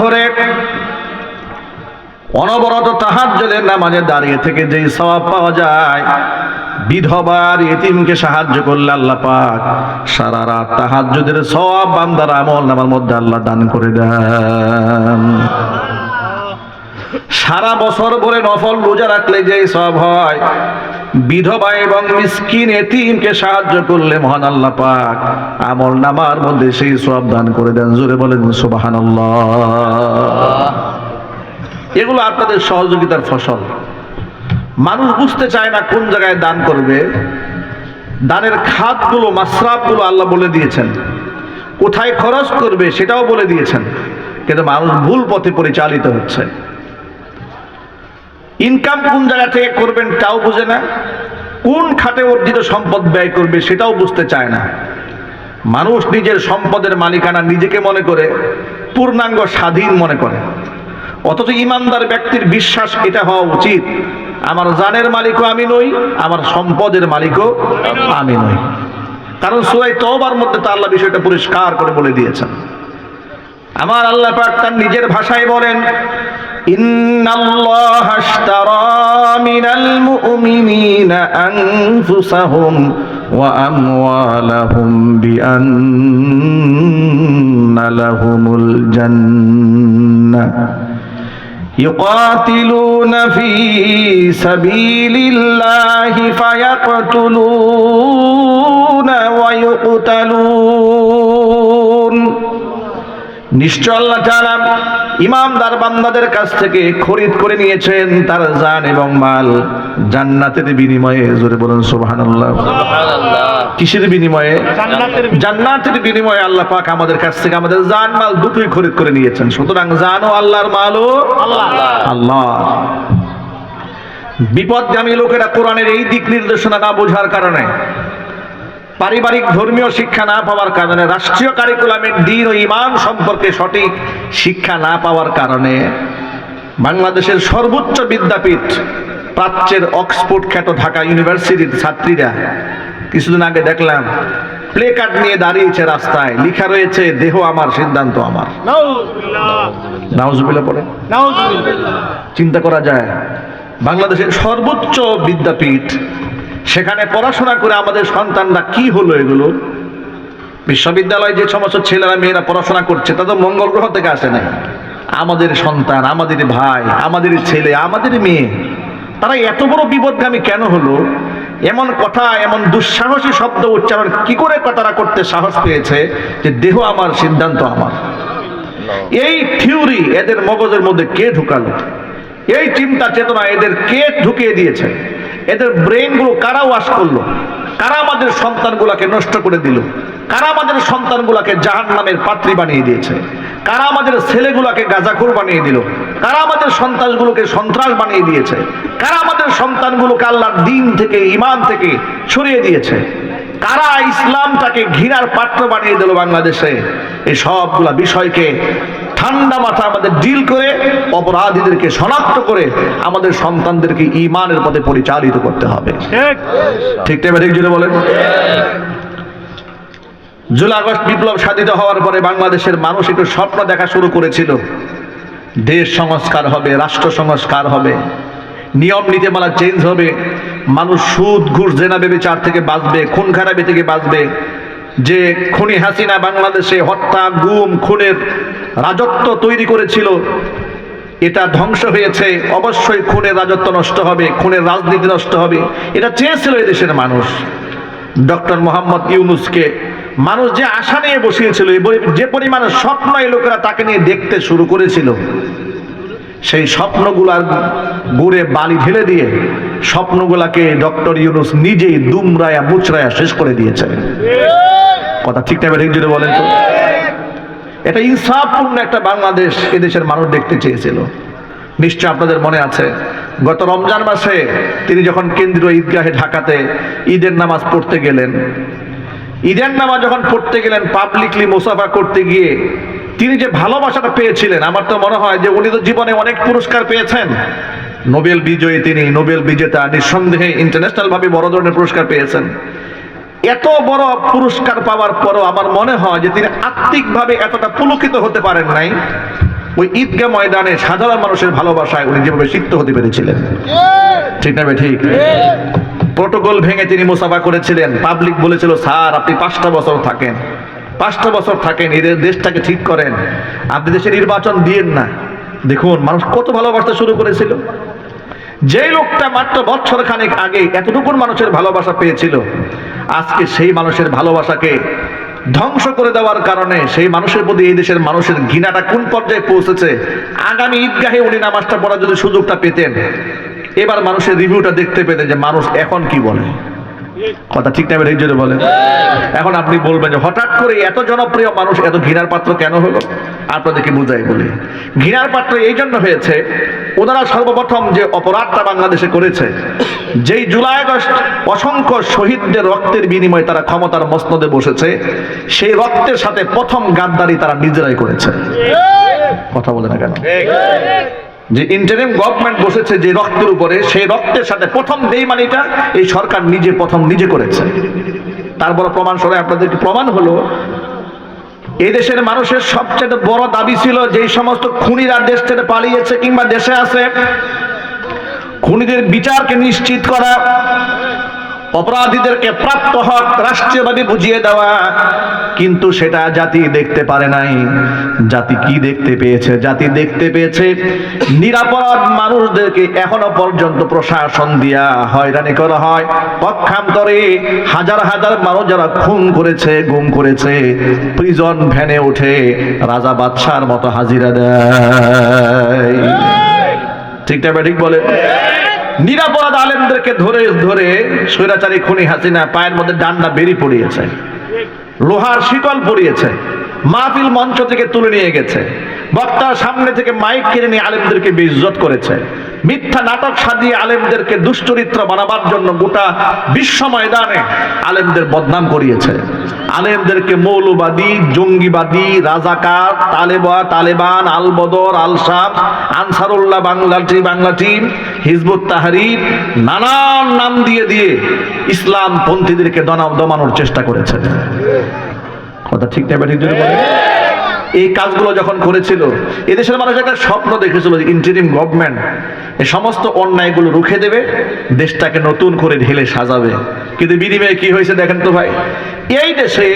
ভরে অনবরত তাহাজ্জুদের নামাজে দাঁড়িয়ে থেকে যেই সওয়াব পাওয়া যায়, বিধবার এতিমকে সাহায্য করলে আল্লাহ পাক সারা রাত তাহাজ্জুদের সওয়াব বান্দার আমল নামার মধ্যে আল্লাহ দান করে দেন। সারা বছর ভরে নফল রোজা রাখলে যে সব হয় বিধবা এবং মিসকিন এতিমকে সাহায্য করলে মহান আল্লাহ পাক আমল নামার মধ্যে সেই সব দান করে দেন। জোরে বলেন সুবহানাল্লাহ। এগুলো আপনাদের সহযোগিতার ফসল। মানুষ বুঝতে চায় না কোন জায়গায় দান করবে। দানের খাতগুলো, মাসরাফগুলো আল্লাহ বলে দিয়েছেন। কোথায় খরচ করবে সেটাও বলে দিয়েছেন। কিন্তু মানুষ ভুল পথে পরিচালিত হচ্ছে। ইনকাম কোন জায়গা থেকে করবেন তাও বুঝে না। কোন খাতে অর্জিত সম্পদ ব্যয় করবে সেটাও বুঝতে চায় না। মানুষ নিজের সম্পদের মালিকানা নিজেকে মনে করে, পূর্ণাঙ্গ স্বাধীন মনে করে। অথচ ইমানদার ব্যক্তির বিশ্বাস এটা হওয়া উচিত। আমার জানের মালিকও আমি নই, আমার সম্পদের মালিকও আমি নই। কারণ সুরাই তওবার মধ্যে তা আল্লাহ বিষয়টা পরিষ্কার করে বলে দিয়েছেন। আমার আল্লাহ পাক তার নিজের ভাষায় বলেন إن الله اشترى من المؤمنين أنفسهم وأموالهم بأن لهم الجنة يقاتلون في سبيل الله فيقتلون ويقتلون نشجع الله تعالى ইমামদার বান্দাদের কাছ থেকে খরিদ করে নিয়েছেন তার জান এবং মাল। জান্নাতের বিনিময়ে জোরে বলুন সুবহানাল্লাহ। কিসের বিনিময়ে? জান্নাতের বিনিময়ে। আল্লাহ পাক আমাদের কাছ থেকে আমাদের জান মাল দুটোই খরিদ করে নিয়েছেন। সুতরাং জানও আল্লাহর মালও আল্লাহ। বিপদগামী লোকেরা কোরআনের এই দিক নির্দেশনা না বোঝার কারণে পারিবারিক ধর্মীয় শিক্ষা না পাওয়ার কারণে রাষ্ট্রীয় কারিকুলামের দিন ও ইমান সম্পর্কে সঠিক শিক্ষা না পাওয়ার কারণে বাংলাদেশের সর্বোচ্চ বিদ্যাপীঠ প্রাচ্যের অক্সফোর্ড খ্যাত ঢাকা ইউনিভার্সিটির ছাত্রীরা কিছুদিন আগে দেখলাম প্লে কার্ড নিয়ে দাঁড়িয়েছে রাস্তায় লেখা রয়েছে দেহ আমার সিদ্ধান্ত আমার। পড়ে। চিন্তা করা যায় বাংলাদেশের সর্বোচ্চ বিদ্যাপীঠ সেখানে পড়াশোনা করে আমাদের সন্তানরা কি হলো এগুলো? বিশ্ববিদ্যালয়ে যে সমস্ত ছেলেরা, মেয়েরা পড়াশোনা করছে, তা তো মঙ্গল গ্রহ থেকে আসে নাই। আমাদের সন্তান, আমাদের ভাই, আমাদের ছেলে, আমাদের মেয়ে, তারা এত বড় বিপদগামী কেন হলো? এমন কথা, এমন দুঃসাহসী শব্দ উচ্চারণ কি করে তারা করতে সাহস পেয়েছে যে দেহ আমার, সিদ্ধান্ত আমার? এই থিওরি এদের মগজের মধ্যে কে ঢুকালো? এই চিন্তা চেতনা এদের কে ঢুকিয়ে দিয়েছে? এদের ব্রেনগুলো কারা ওয়াশ করল? কারা আমাদের সন্তানগুলোকে নষ্ট করে দিল? কারা আমাদের সন্তানগুলোকে জাহান নামের পাত্রী বানিয়ে দিয়েছে? কারা আমাদের ছেলেগুলাকে গাজাখুর বানিয়ে দিল? কারা আমাদের সন্তানগুলোকে সন্ত্রাস বানিয়ে দিয়েছে? কারা আমাদের সন্তানগুলোকে আল্লাহর দিন থেকে ইমান থেকে ছড়িয়ে দিয়েছে? কারা ইসলামটাকে ঘৃণার পাত্র বানিয়ে দিল বাংলাদেশে? এই সবগুলা বিষয়কে ঠান্ডা মাথা আমাদের ডিল করে অপরাধীদেরকে শনাক্ত করে আমাদের সন্তানদেরকে ইমানের পথে পরিচালিত করতে হবে। ঠিক। টাইমে ঠিক জুড়ে বলেন? জুলাই আগস্ট বিপ্লব সাধিত হওয়ার পরে বাংলাদেশের মানুষ একটু স্বপ্ন দেখা শুরু করেছিল। দেশ সংস্কার হবে রাষ্ট্র সংস্কার হবে নিয়ম নীতিমালা চেঞ্জ হবে মানুষ সুদ ঘুষ জেনা চার থেকে বাঁচবে খুন খারাপি থেকে বাঁচবে যে খুনি হাসিনা বাংলাদেশে হত্যা, গুম, খুনের রাজত্ব তৈরি করেছিল, এটা ধ্বংস হয়েছে। অবশ্যই খুনের রাজত্ব নষ্ট হবে, খুনের রাজনীতি নষ্ট হবে। এটা চেয়েছিল এই দেশের মানুষ। ডক্টর মোহাম্মদ ইউনুসকে মানুষ যে আশা নিয়ে বসিয়েছিল যে পরিমাণে স্বপ্ন এই লোকেরা তাকে নিয়ে দেখতে শুরু করেছিল, সেই স্বপ্নগুলার গুড়ে বালি ঢেলে দিয়ে স্বপ্নগুলাকে ডক্টর ইউনুস নিজেই দুমরায়া, মুচরায়া শেষ করে দিয়েছেন। কথা ঠিক টাইমে ঠিক যদি বলেন তো। এটা ইনসাফপূর্ণ একটা বাংলাদেশ এদেশের মানুষ দেখতে চেয়েছিল। নিশ্চয় আপনাদের মনে আছে, গত রমজান মাসে তিনি যখন কেন্দ্রীয় ঈদগাহে ঢাকাতে ঈদের নামাজ পড়তে গেলেন, ঈদের নামাজ যখন পড়তে গেলেন পাবলিকলি মুসাফা করতে গিয়ে, তিনি যে ভালোবাসাটা পেয়েছিলেন, আমার তো মনে হয় যে উনি তো জীবনে অনেক পুরস্কার পেয়েছেন। নোবেল বিজয়ী তিনি নোবেল বিজেতা নিঃসন্দেহে ইন্টারন্যাশনাল ভাবে বড় ধরনের পুরস্কার পেয়েছেন। এত বড় পুরস্কার পাওয়ার পরও আমার মনে হয় যে তিনি আত্মিকভাবে এতটা পুলকিত হতে পারেন নাই। ওই ঈদগাহ ময়দানে সাধারণ মানুষের ভালোবাসায় উনি যেভাবে সিক্ত হতে পেরেছিলেন। ঠিক না ঠিক? প্রোটোকল ভেঙে তিনি মুসাফা করেছিলেন। পাবলিক বলেছিল স্যার আপনি পাঁচটা বছর থাকেন। পাঁচটা বছর থাকেন এদের দেশটাকে ঠিক করেন। আপনি দেশে নির্বাচন দিয়েন না। দেখুন, মানুষ কত ভালোবাসতে শুরু করেছিল। যেই লোকটা মাত্র বছর খানেক আগে এতটুকুন মানুষের ভালোবাসা পেয়েছিল, আজকে সেই মানুষের ভালোবাসাকে ধ্বংস করে দেওয়ার কারণে সেই মানুষের প্রতি এই দেশের মানুষের ঘৃণাটা কোন পর্যায়ে পৌঁছেছে, আগামী ঈদগাহে উনি নামাজটা পড়ার যদি সুযোগটা পেতেন। এবার মানুষের রিভিউটা দেখতে পেতেন যে মানুষ এখন কি বলে। কথা ঠিক টাইমে ঠিক যদি বলেন এখন আপনি বলবেন যে হঠাৎ করে এত জনপ্রিয় মানুষ এত ঘৃণার পাত্র কেন হলো? আপনাদেরকে বুঝাই বলি। ঘৃণার পাত্র এই জন্য হয়েছে ওনারা সর্বপ্রথম যে অপরাধটা বাংলাদেশে করেছে যেই জুলাই আগস্ট অসংখ্য শহীদদের রক্তের বিনিময়ে তারা ক্ষমতার মসনদে বসেছে সেই রক্তের সাথে প্রথম গাদ্দারি তারা নিজেরাই করেছে। কথা বলে না কেন? যে ইন্টারিম গভর্নমেন্ট বসেছে যে রক্তের উপরে, সেই রক্তের সাথে প্রথম বেইমানিটা এই সরকার নিজে প্রথম নিজে করেছে। তারপর প্রমাণ সরে আপনাদেরকে প্রমাণ হলো, এই দেশের মানুষের সবচেয়ে বড় দাবি ছিল যেই সমস্ত খুনিরা দেশ থেকে পালিয়েছে কিংবা দেশে আছে, খুনিদের বিচারকে নিশ্চিত করা অপরাধীদেরকে প্রাপ্ত হক রাষ্ট্রীয়ভাবে বুঝিয়ে দেওয়া, কিন্তু সেটা জাতি দেখতে পারে নাই। জাতি কি দেখতে পেয়েছে? জাতি দেখতে পেয়েছে নিরাপরাধ মানুষদেরকে এখনও পর্যন্ত প্রশাসন দিয়া হয়রানি করা হয়। পক্ষান্তরে হাজার হাজার মানুষ যারা খুন করেছে, গুম করেছে প্রিজন ভ্যানে উঠে রাজা বাদশার মতো হাজিরা দেয়। ঠিকঠাক ঠিক বলে? নিরাপরাধ আলেমদেরকে ধরে ধরে স্বৈরাচারী খুনি হাসিনা পায়ের মধ্যে ডান্ডা বেরি পড়িয়েছে, লোহার শীতল পড়িয়েছে, মাহফিল মঞ্চ থেকে তুলে নিয়ে গেছে, বক্তার সামনে থেকে মাইক কিনে নিয়ে আলেমদেরকে বেইজ্জত করেছে। মিথ্যা নাটক সাজিয়ে আলেমদেরকে দুশ্চরিত্র বানাবার জন্য গোটা বিশ্ব ময়দানে আলেমদের বদনাম করিয়েছে। আলেমদেরকে মৌলবাদী, জঙ্গিবাদী, রাজাকার, তালেবা, Taliban Al Badr Al Sham Ansarullah, Bangla team Bangla team, Hizbut Tahrir নানান নাম দিয়ে দিয়ে ইসলাম পন্থীদেরকে দমানোর চেষ্টা করেছে। কথা ঠিক না ঠিক যদি বলে এই কাজগুলো যখন করেছিল, এদেশের মানুষ একটা স্বপ্ন দেখেছিল যে ইন্টারিম গভর্নমেন্ট এই সমস্ত অন্যায়গুলো রুখে দেবে, দেশটাকে নতুন করে ঢেলে সাজাবে। কিন্তু বিনিময়ে কি হয়েছে দেখেন তো ভাই? এই দেশে